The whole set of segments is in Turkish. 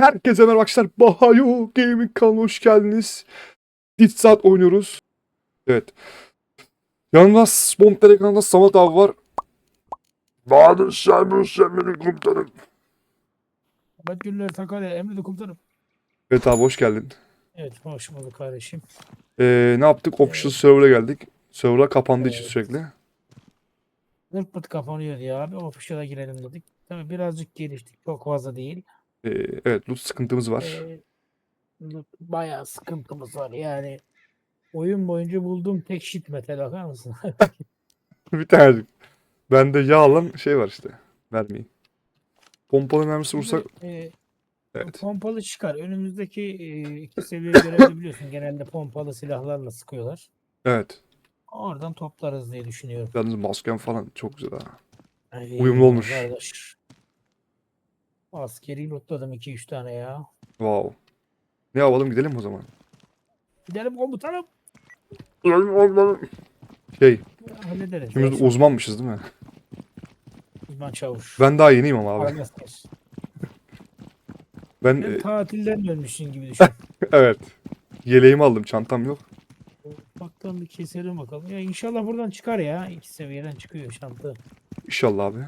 Herkese merhaba arkadaşlar. Bahayo Gaming kanalına hoş geldiniz. Ditsat oynuyoruz. Evet. Yanımda Bomb kanalında Samet abi var. Bahadır Şahin Şahin'in komutanım. Ahmet Günler Sakarya Emrede Komutanım. Evet abi hoş geldin. Evet hoş bulduk kardeşim. Ee, ne yaptık? Official server'a geldik. Server'a kapandığı için Evet. sürekli. Zırt pırt kapanıyor diye abi. Official'a girelim dedik. Tabii birazcık geliştik. Çok fazla değil. Ee, evet loot sıkıntımız var. Ee, bayağı sıkıntımız var yani. Oyun boyunca bulduğum tek shit metal bakar mısın? bir tanecik. Bende yağ alan şey var işte. Mermiyi. Pompalı mermisi vursak Ee, evet. Pompalı çıkar. Önümüzdeki e, iki seviye görevde biliyorsun. Genelde pompalı silahlarla sıkıyorlar. Evet. Oradan toplarız diye düşünüyorum. Yalnız masken falan çok güzel ha. Ay, Uyumlu olmuş. Kardeş. Askeri lootladım 2-3 tane ya. Wow. Ne yapalım gidelim o zaman. Gidelim komutanım. Şey, Hallederiz. ikimiz de uzmanmışız değil mi? uzman çavuş. Ben daha yeniyim ama abi. Ben Sen e, tatilden dönmüşsün gibi düşün. evet. Yeleğimi aldım, çantam yok. Ufaktan bir keselim bakalım. Ya inşallah buradan çıkar ya. İki seviyeden çıkıyor şantı. İnşallah abi.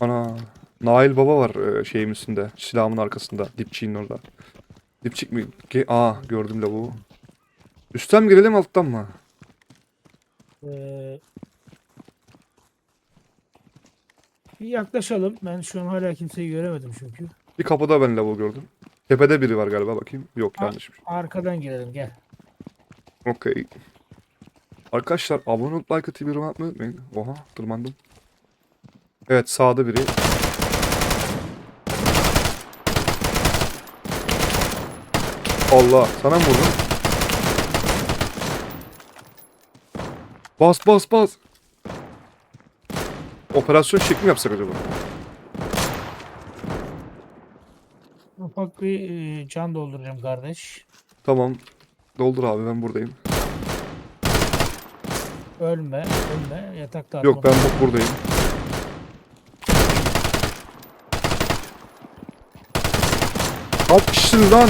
Ana, Nail Baba var e, şeyimin üstünde, silahımın arkasında, dipçiğin orada. Dipçik mi? Ge Aa, gördüm lavuğu. Üstten mi girelim, alttan mı? Ee, bir yaklaşalım. Ben şu an hala kimseyi göremedim çünkü. Bir kapıda ben lavuğu gördüm. Tepede biri var galiba bakayım. Yok Ha. yanlışmış. Arkadan girelim gel. Okey. Arkadaşlar abone olup like atıp yorum atmayı unutmayın. Oha tırmandım. Evet sağda biri. Allah sana mı vurdum? Bas bas bas. Operasyon şekli mi yapsak acaba? Ufak bir e, can dolduracağım kardeş. Tamam. Doldur abi ben buradayım. Ölme, ölme. Yatakta Yok ben atma. bu- buradayım. Kaç kişisiniz lan?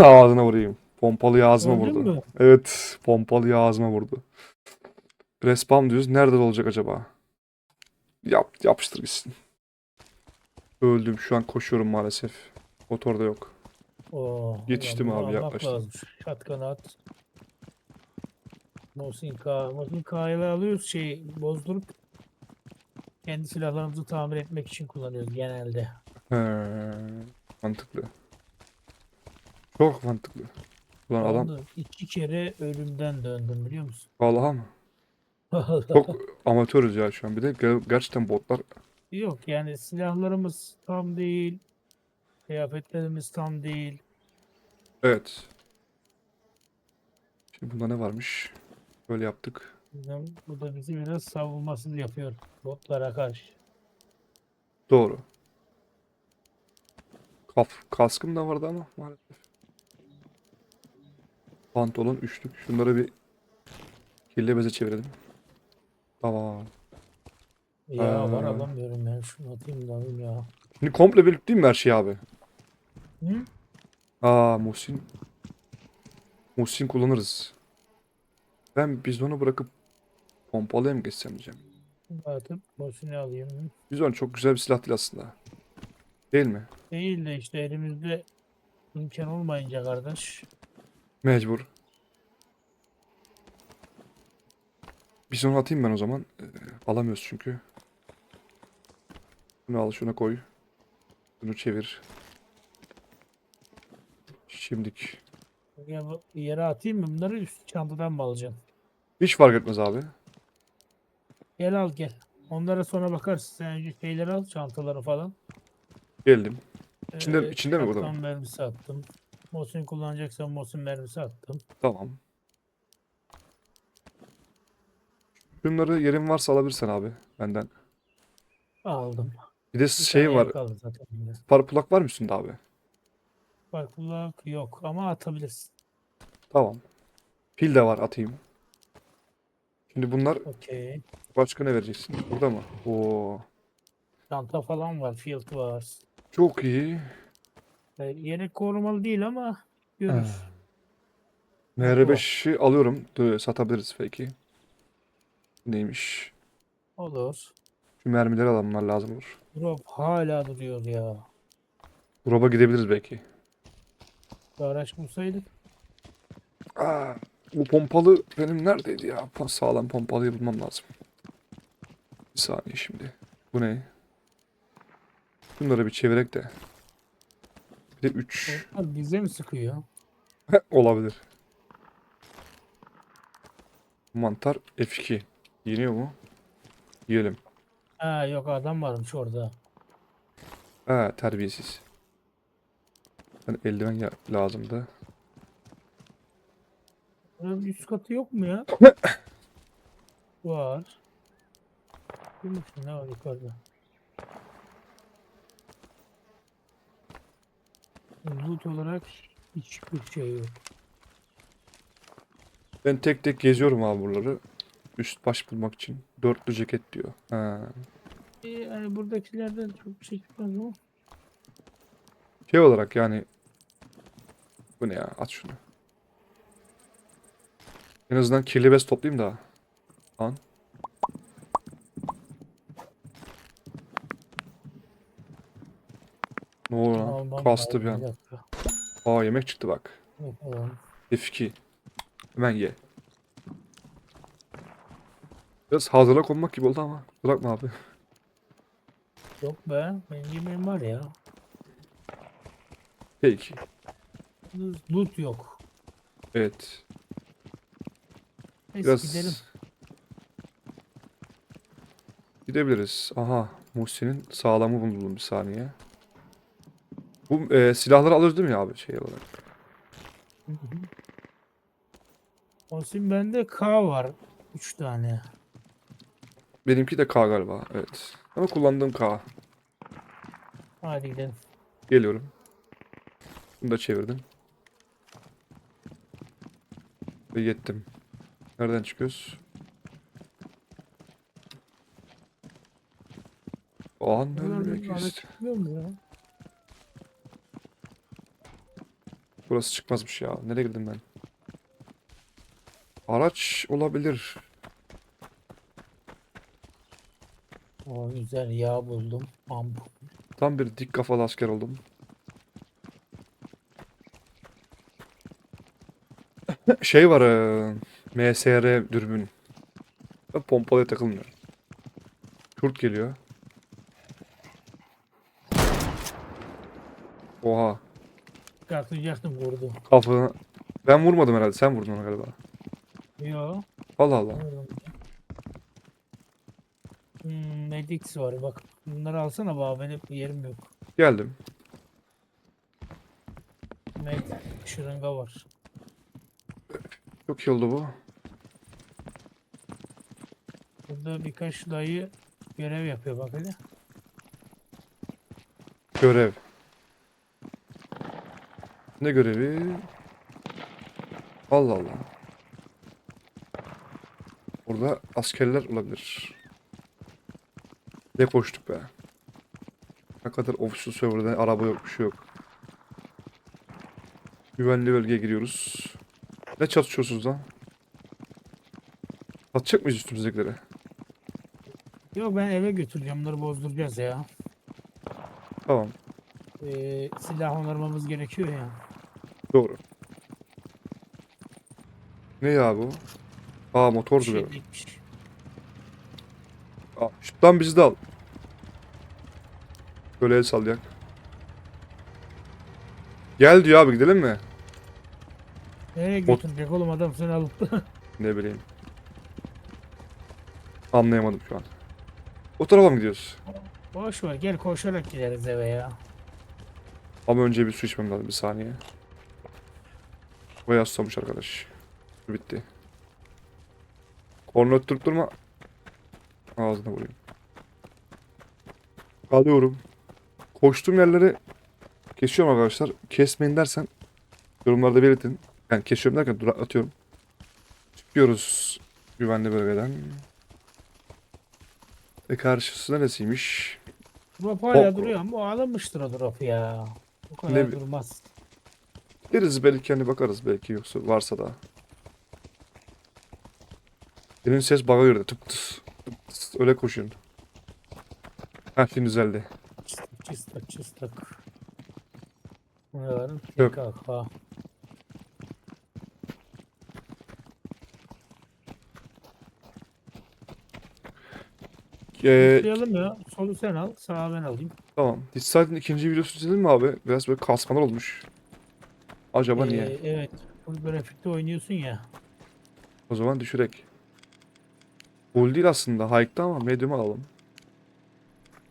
Ağzına vurayım. Pompalı ağzıma Öldün vurdu. mü? Evet, pompalı ağzıma vurdu. Respawn diyoruz. Nerede olacak acaba? Yap, yapıştır gitsin. Öldüm. Şu an koşuyorum maalesef. Motorda yok. Oo, Yetiştim ulan bunu abi, yaklaştım. lazım. Shotgun at. Mosin K. Mosin K'yı alıyoruz şey bozdurup kendi silahlarımızı tamir etmek için kullanıyoruz genelde. He, mantıklı. Çok mantıklı. Ulan adam Oldu. İki kere ölümden döndüm biliyor musun? Vallahi mı? Çok amatörüz ya şu an. Bir de ger- gerçekten botlar Yok yani silahlarımız tam değil. Kıyafetlerimiz tam değil. evet. Şimdi bunda ne varmış? Böyle yaptık. Bizim, bu da bizi biraz savunmasız yapıyor botlara karşı. Doğru. Kaf, kaskım da vardı ama maalesef. Pantolon üçlük. Şunları bir kirli beze çevirelim. Tamam. Ya var Ee. alamıyorum ben şunu atayım da alayım ya. Şimdi komple birlikte mi her şey abi? Hı? Aa Muhsin. Muhsin kullanırız. Ben bizonu bırakıp pompalıya mı geçsem diyeceğim. Atıp Mosin'i alayım. Bizon çok güzel bir silah değil aslında. Değil mi? Değil de işte elimizde imkan olmayınca kardeş. Mecbur. Bizonu atayım ben o zaman. Ee, alamıyoruz çünkü. Bunu al şuna koy. Bunu çevir. Şimdik. Ya bu yere atayım mı bunları üst çantadan mı alacağım? Hiç fark etmez abi. Gel al gel. Onlara sonra bakarsın. Sen önce şeyleri al çantaları falan. Geldim. İçinde- Ee, içinde mi burada? shotgun mermisi attım. Mosin kullanacaksan Mosin mermisi attım. Tamam. Şunları yerin varsa alabilirsen abi benden. Aldım. Bir de şey tane var. Parplak var mı üstünde abi? Farklılık yok ama atabilirsin. Tamam. Pil de var atayım. Şimdi bunlar Okey. başka ne vereceksin? Burada mı? Oo. Çanta falan var. Field var. Çok iyi. E, Yelek korumalı değil ama görürüz. MR5'i alıyorum. Dur, satabiliriz belki. Neymiş? Olur. Şu mermileri alanlar lazım olur. Drop hala duruyor ya. Drop'a gidebiliriz belki. Bir araç bulsaydık. Aa, bu pompalı benim neredeydi ya? Pa- Sağlam pompalıyı bulmam lazım. Bir saniye şimdi. Bu ne? Bunları bir çevirek de. Bir de 3 Onlar bize mi sıkıyor? olabilir. Mantar F2. Yeniyor mu? Yiyelim. Ha yok adam varmış orada. Ha terbiyesiz. Ben eldiven lazımdı. Buranın üst katı yok mu ya? var. Bakayım ne var yukarıda. Loot olarak hiçbir şey yok. Ben tek tek geziyorum abi buraları. Üst baş bulmak için. Dörtlü ceket diyor. Ha. Ee, yani buradakilerden çok bir şey çıkmaz ama. Şey olarak yani bu ne ya? At şunu. En azından kirli bez toplayayım da. Lan. Ne oldu lan? Kastı bir an. Aa yemek çıktı bak. Bakalım. F2. Hemen ye. Biraz hazıra konmak gibi oldu ama. Bırakma abi. Yok be. Benim yemeğim var ya. Peki. Loot yok. Evet. Neyse Biraz gidelim. gidebiliriz. Aha. Muhsin'in sağlamı buldum bir saniye. Bu e, silahları alıyoruz değil mi abi şey olarak? Osim bende K var. 3 tane. Benimki de K galiba. Evet. Ama kullandığım K. Hadi gidelim. Geliyorum. Bunu da çevirdim. Ve yettim. Nereden çıkıyoruz? Aa ne Buradan demek bir araç işte. çıkmıyor mu ya? Burası çıkmazmış ya. Nereye girdim ben? Araç olabilir. O güzel yağ buldum. Amp. Tam bir dik kafalı asker oldum. Şey var eee, MSR dürbün. Ben pompalıya takılmıyorum. Kurt geliyor. Oha. Çıkartacaktım vurdu. Kafana. Ben vurmadım herhalde. Sen vurdun onu galiba. Yo. Allah Allah. Hmm, Medix var bak. Bunları alsana baba benim yerim yok. Geldim. Med şırınga var. Çok iyi oldu bu. Burada birkaç dayı görev yapıyor bak hele. Görev. Ne görevi? Allah Allah. Burada askerler olabilir. Ne koştuk be. Ne kadar ofisli serverda araba yok bir şey yok. Güvenli bölgeye giriyoruz. Ne çatışıyorsunuz lan? Atacak mıyız üstümüzdekileri? Yok ben eve götüreceğim bunları bozduracağız ya. Tamam. Ee, silah onarmamız gerekiyor ya. Doğru. Ne ya bu? Aa motor duruyor. Şey değilmiş. Aa, şuttan bizi de al. Böyle el sallayak. Gel diyor abi gidelim mi? Nereye Bot- götürecek oğlum adam seni alıp da. Ne bileyim. Anlayamadım şu an. O tarafa mı gidiyoruz? Boş ver gel koşarak gideriz eve ya. Ama önce bir su içmem lazım bir saniye. Bayağı susamış arkadaş. Bitti. Korna öttürüp durma. Ağzına vurayım. Alıyorum. Koştuğum yerleri kesiyorum arkadaşlar. Kesmeyin dersen yorumlarda belirtin. Yani kesiyorum derken dur atıyorum. Çıkıyoruz Güvenli bölgeden. E karşısı neresiymiş? Drop hala duruyor ama alınmıştır o drop ya. O kadar Ne durmaz. Gideriz belki hani bakarız belki yoksa varsa da. Benim ses bug'a girdi. Tıp tıs, tıp tıs. Öyle koşun. Ha şimdi düzeldi. Çıstık çıstık çıstık. Var? Yok. PKK. Ee, Başlayalım ya. Solu sen al. Sağa ben alayım. tamam. Discord'ın ikinci videosu izledin mi abi? Biraz böyle kasmalar olmuş. Acaba niye? Ee, evet. Full grafikte oynuyorsun ya. O zaman düşürek. Full değil aslında. Hike'da ama medium alalım.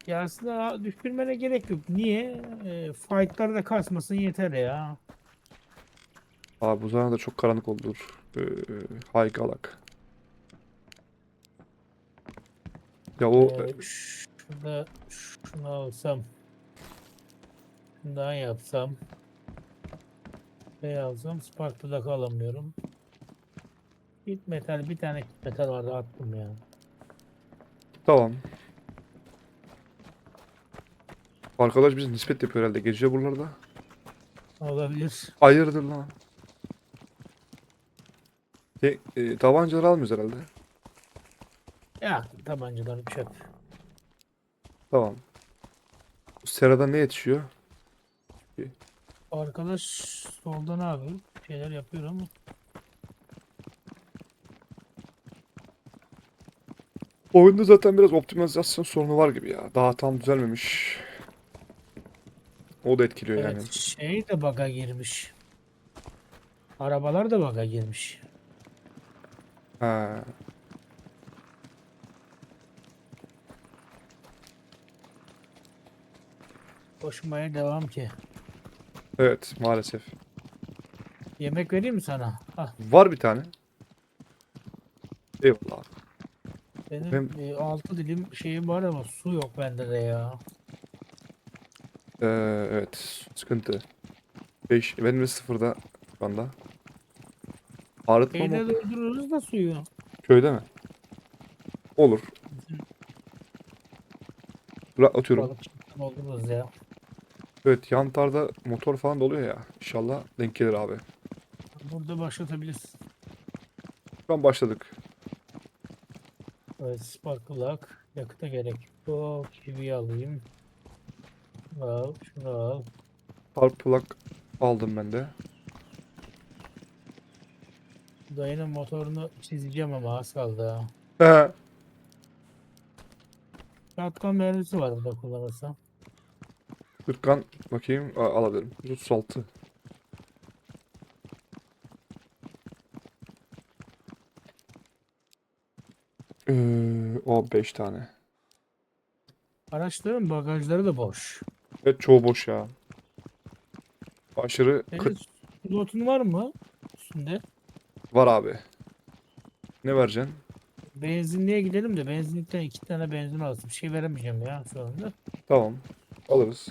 Ya aslında düşürmene gerek yok. Niye? E, fightlarda kasmasın yeter ya. Abi bu zaman da çok karanlık olur. Ee, hike alak. Ya o Ee, şurada şunu alsam. Şundan yapsam. Şey alsam. Spark'ta da alamıyorum. Git metal bir tane kit metal vardı attım ya. Tamam. Arkadaş biz nispet yapıyor herhalde gece buralarda. Olabilir. Hayırdır lan? E, e, tabancaları almıyoruz herhalde. Ya tabancaları çöp. Tamam. Serada ne yetişiyor? Arkadaş solda ne yapıyor? Bir şeyler yapıyor ama. Oyunda zaten biraz optimizasyon sorunu var gibi ya. Daha tam düzelmemiş. O da etkiliyor yani. Evet, şey de bug'a girmiş. Arabalar da bug'a girmiş. Ha. Koşmaya devam ki. Evet maalesef. Yemek vereyim mi sana? Ah, Var bir tane. Eyvallah. benim Benim- e, altı dilim şeyim var ama su yok bende de ya. Ee, evet sıkıntı. 5 benim de sıfırda şu anda. Arıtma mı? Şeyde doldururuz da suyu. Köyde mi? Olur. Bırak atıyorum. Balıkçılıktan doldururuz ya. Evet yantarda motor falan doluyor ya. İnşallah denk gelir abi. Burada başlatabiliriz. Şu an başladık. Evet, sparklock. Yakıta gerek yok. Kivi alayım. Al, şunu al. Spark plug aldım ben de. Dayının motorunu çizeceğim ama az kaldı ha. Shotgun mermisi var burada kullanırsam. Hırkan bakayım alabilirim. 136. Ee, o 5 tane. Araçların bagajları da boş. Evet çoğu boş ya. Aşırı Senin kıt slotun var mı üstünde? var abi. Ne vereceksin? Benzinliğe gidelim de benzinlikten iki tane benzin alsın. Bir şey veremeyeceğim ya şu anda. Tamam. Alırız.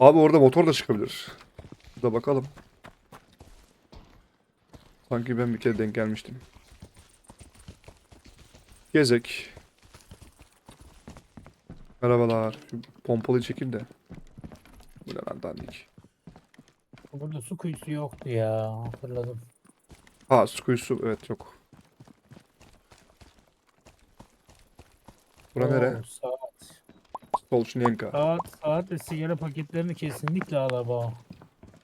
Abi orada motor da çıkabilir. Da bakalım. Sanki ben bir kere denk gelmiştim. Gezek. Merhabalar. Şu pompalıyı çekeyim de. Bu ne lan dandik. Burada su kuyusu yoktu ya. Hatırladım. Ha su kuyusu evet yok. Bura nere? Oo, Saat. Stolchenenka. Saat, saat ve sigara paketlerini kesinlikle al abi.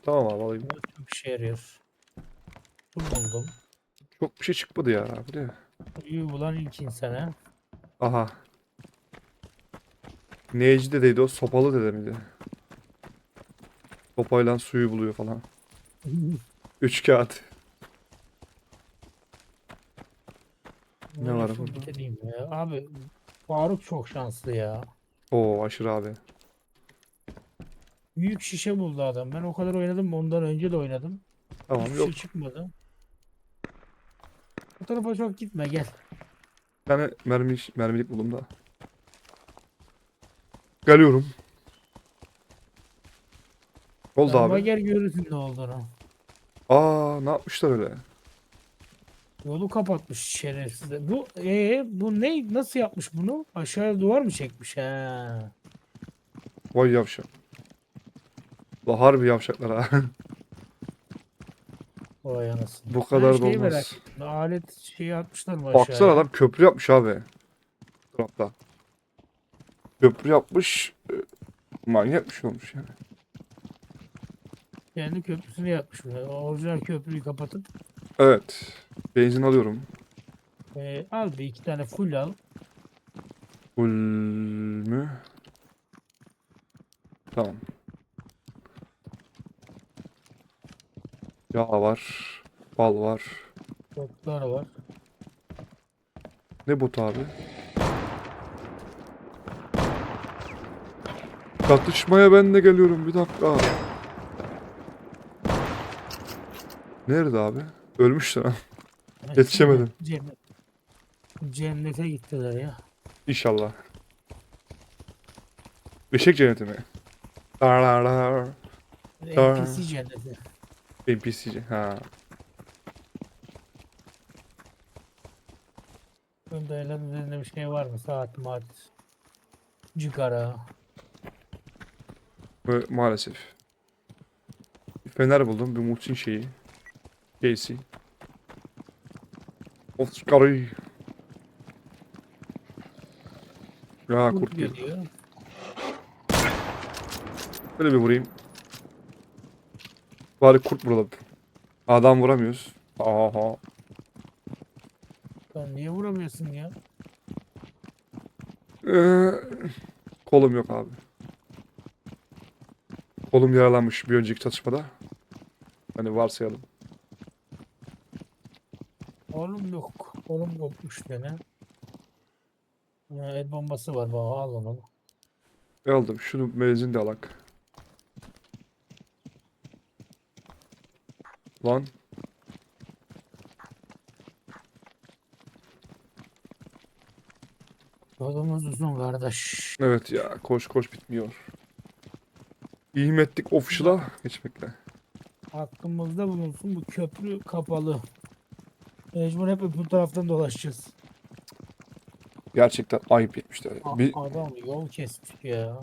Tamam abi alayım. Bunlar çok işe yarıyor. Su buldum. Çok bir şey çıkmadı ya. Bu ne? Suyu bulan ilk insana. Aha. Neyci dedeydi o? Sopalı dede miydi? Sopayla suyu buluyor falan. Üç kağıt. Ne var burada? Abi Faruk çok şanslı ya. Oo aşırı abi. Büyük şişe buldu adam. Ben o kadar oynadım ondan önce de oynadım. Tamam Hiçbir yok. şey çıkmadı. Bu tarafa çok gitme gel. Bir tane mermi, mermilik buldum da. Geliyorum. Oldu Ama abi. gel görürsün ne olduğunu. Aa ne yapmışlar öyle? Yolu kapatmış şerefsiz. Bu ee, bu ne? Nasıl yapmış bunu? Aşağıya duvar mı çekmiş? Ha. Vay yavşak. La harbi yavşaklar ha. Vay anasını. Bu kadar da merak olmaz. ettim. Alet şeyi atmışlar mı aşağıya? Baksana adam köprü yapmış abi. Tarafta. Köprü yapmış. e, Manyak bir şey olmuş yani. Kendi köprüsünü yapmış. Orijinal köprüyü kapatıp Evet. Benzin alıyorum. ee, al bir iki tane full al. Full mü? Tamam. Yağ var. Bal var. Botlar var. Ne botu abi? Çatışmaya ben de geliyorum bir dakika. Nerede abi? Ölmüştür ha. Yetişemedim. Cennet. Cennete gittiler ya. İnşallah. Beşik cenneti mi? Dararara. Tamam. NPC cenneti. NPC. Ha. El üzerinde bir şey var mı? Saat maat. Cigara. Ve maalesef. Bir fener buldum. Bir Muhsin şeyi. Şeysi. Of çıkarı. Ya Kurt geliyor. Böyle bir vurayım. Bari kurt vuralım. Adam vuramıyoruz. Aha. Sen niye vuramıyorsun ya? Ee, kolum yok abi. Kolum yaralanmış bir önceki çatışmada. Hani varsayalım. Oğlum yok. Oğlum kopmuş gene. Ya, el bombası var. Bak al onu. Aldım. Şunu benzin de alak. Lan. Yolumuz uzun kardeş. Evet ya koş koş bitmiyor. İyi mi ettik official'a geçmekle. Aklımızda bulunsun bu köprü kapalı. Mecbur hep öbür taraftan dolaşacağız. Gerçekten ayıp etmişler. A- Bir... Adam yol kestik ya.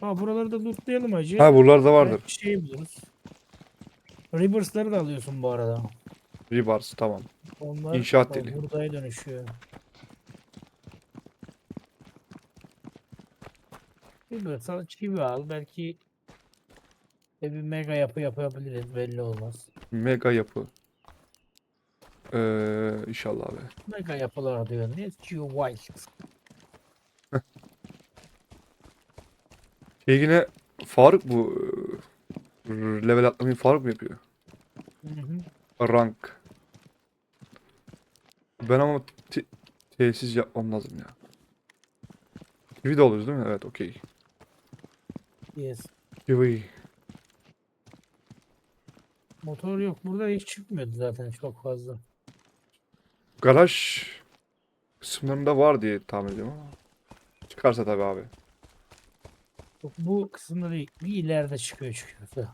Ha buraları da lootlayalım hacı. Ha buralarda vardır. Belki şey buluruz. Reapers'ları da alıyorsun bu arada. Rebars tamam. Onlar İnşaat deli. Buradaya dönüşüyor. Reapers al, çivi al. Belki bir mega yapı yapabiliriz belli olmaz. Mega yapı. Ee, inşallah abi. Mega yapılar diyor. Ne diyor White? Şey yine Faruk bu e, level atlamayı Faruk mu yapıyor? Hı hı. Rank. Ben ama te- tesis yapmam lazım ya. Kiwi de alıyoruz değil mi? Evet okey. Yes. Kiwi. Motor yok. Burada hiç çıkmıyordu zaten çok fazla. Garaj kısımlarında var diye tahmin ediyorum ama. Çıkarsa tabii abi. Yok, bu kısımda değil. Bir ileride çıkıyor çıkıyor.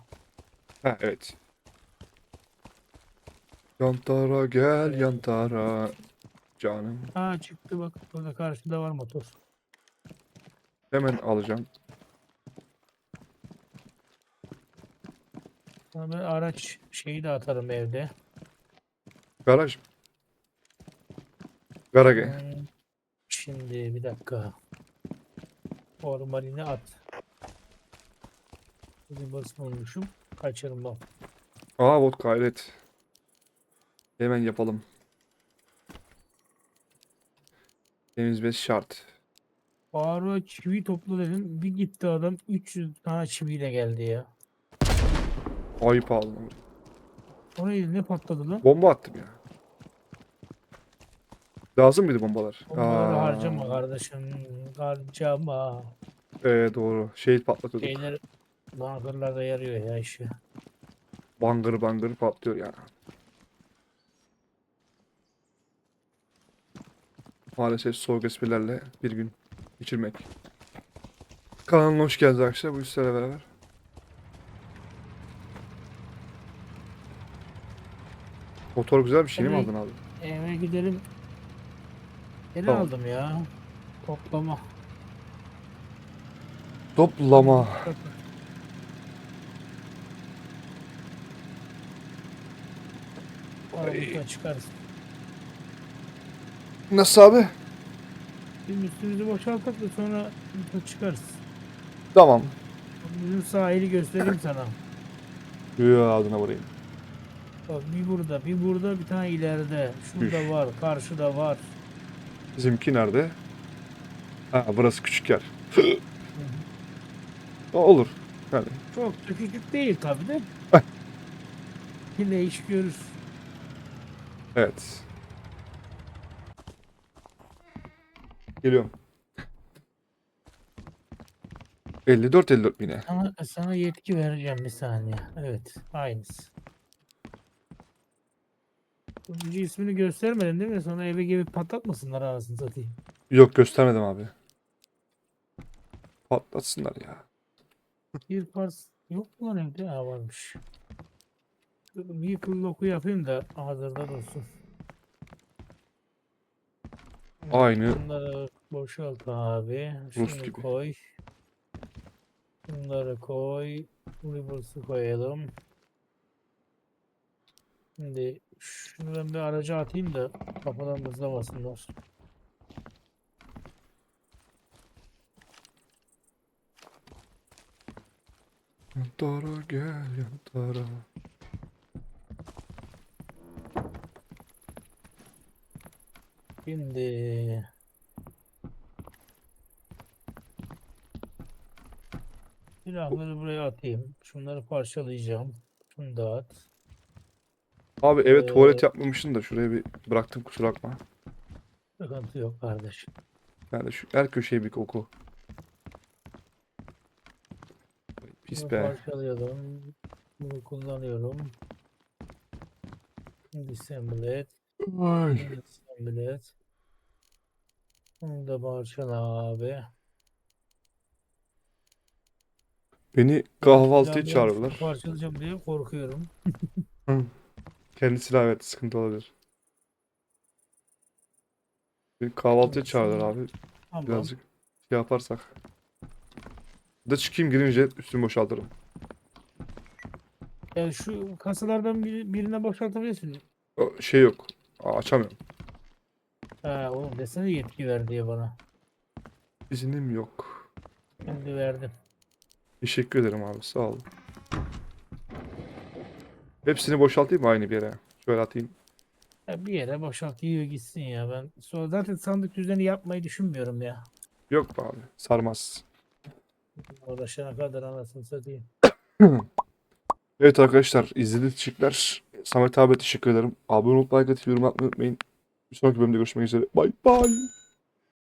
Ha evet. Yantara gel yantara. Canım. Aa çıktı bak. Burada karşıda var motor. Hemen alacağım. Ha, Ben araç şeyi de atarım evde. Garaj. Garage. Hmm, Şimdi bir dakika. Formalini at. Bir basmamışım. Kaçırma. Aa vodka hayret. Hemen yapalım. Temiz beş şart. Faruk'a çivi topla dedim. Bir gitti adam 300 tane çiviyle geldi ya. Ayıp aldım. O neydi ne patladı lan? Bomba attım ya. Lazım mıydı bombalar? Onları Aa, harcama kardeşim. Harcama. Ee, doğru. Şehit patlatıyorduk. Şeyler bunkerlarda yarıyor ya işi. Bangır bangır patlıyor yani. Maalesef soğuk esprilerle bir gün geçirmek. Kanalıma hoş geldiniz arkadaşlar. Bu sizlerle beraber. Motor güzel bir şey mi Evet. aldın abi? Eve gidelim. Geri Tamam. aldım ya. Toplama. Toplama. Aralıkta çıkarız. Nasıl abi? Bizim üstümüzü boşaltıp da sonra yukarı çıkarız. Tamam. Bizim sahili göstereyim sana. Ya adına vurayım. Bak bir burada, bir burada, bir tane ileride. Şurada Üf. var, karşıda var. Bizimki nerede? Ha burası küçük yer. Olur. Yani Çok da küçük değil tabi de. Yine iş görür. evet. Geliyorum. 54 54 yine. Sana, sana yetki vereceğim bir saniye. Evet, aynısı. Sunucu ismini göstermedin değil mi? Sonra eve gibi patlatmasınlar arasını satayım. Yok göstermedim abi. Patlatsınlar ya. Bir pars yok mu lan evde? Ha varmış. Dur, Vehicle lock'u yapayım da hazırda dursun. Aynı Bunları boşalt abi. Rus Şunu gibi. koy. Bunları koy. Reverse'ı koyalım. Şimdi şunu ben bir araca atayım da kafadan hızlamasınlar. Yantara gel yantara. Şimdi silahları buraya atayım. Şunları parçalayacağım. Şunu da at. Abi eve Ee, tuvalet yapmamışsın da şuraya bir bıraktım kusura bakma. Sıkıntı yok kardeş. Yani şu her köşeye bir koku. Pis Bunu be. parçalayalım. Bunu kullanıyorum. Disassemble et. Ay. Disassemble et. Bunu da parçala abi. Beni kahvaltıya çağırıyorlar. Parçalayacağım diye korkuyorum. Kendi silah evet sıkıntı olabilir. Beni kahvaltıya çağırıyorlar abi. Tamam. Birazcık şey yaparsak. Da çıkayım girince üstümü boşaltırım. Yani şu kasalardan bir, birine boşaltabilirsin. O şey yok. Aa, açamıyorum. Ha oğlum desene yetki ver diye bana. İznim yok. Şimdi verdim. Teşekkür ederim abi sağ ol. Hepsini boşaltayım mı aynı bir yere? Şöyle atayım. Ya bir yere boşalt yiyor gitsin ya. Ben sonra zaten sandık düzeni yapmayı düşünmüyorum ya. Yok be abi sarmaz. Uğraşana kadar anasını satayım. Evet arkadaşlar izlediğiniz teşekkürler. Samet abi teşekkür ederim. Abone olup like atıp yorum atmayı unutmayın. Bir sonraki bölümde görüşmek üzere. Bye bye.